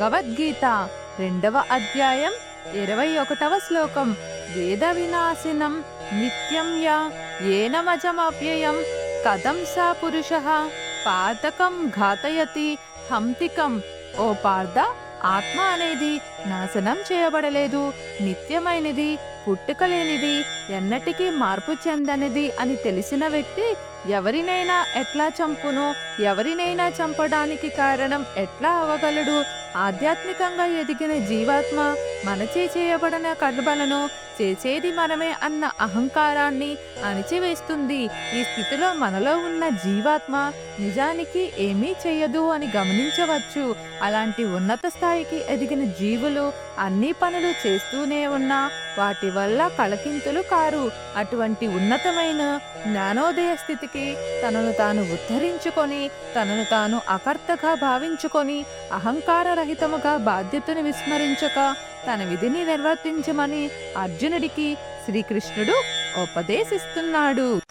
భగవద్గీత రెండవ అధ్యాయం ఇరవై ఒకటవ శ్లోకం. వేద వినాశనం నిత్యం యా ఏనమజమప్యయం కథం సా పురుష పాతకం ఘాతయతి హంతికం. ఓ పార్థ ఆత్మ అనేది నాశనం చేయబడలేదు నిత్యమైనది పుట్టుకలేనిది ఎన్నటికీ మార్పు చెందనిది అని తెలిసిన వ్యక్తి ఎవరినైనా ఎట్లా చంపును ఎవరినైనా చంపడానికి కారణం ఎట్లా అవగలడు ఆధ్యాత్మికంగా ఎదిగిన జీవాత్మ మనచే చేయబడిన కర్మలను చేసేది మనమే అన్న అహంకారాన్ని అణిచివేస్తుంది. ఈ స్థితిలో మనలో ఉన్న జీవాత్మ నిజానికి ఏమీ చేయదు అని గమనించవచ్చు. అలాంటి ఉన్నత స్థాయికి ఎదిగిన జీవులు అన్ని పనులు చేస్తూనే ఉన్నా వాటి వల్ల కలకింతులు కారు. అటువంటి ఉన్నతమైన జ్ఞానోదయ స్థితికి తనను తాను ఉద్ధరించుకొని తనను తాను అకర్తగా భావించుకొని అహంకార రహితముగా బాధ్యతను విస్మరించక తన విధిని నిర్వర్తించమని అర్జునుడికి శ్రీకృష్ణుడు ఉపదేశిస్తున్నాడు.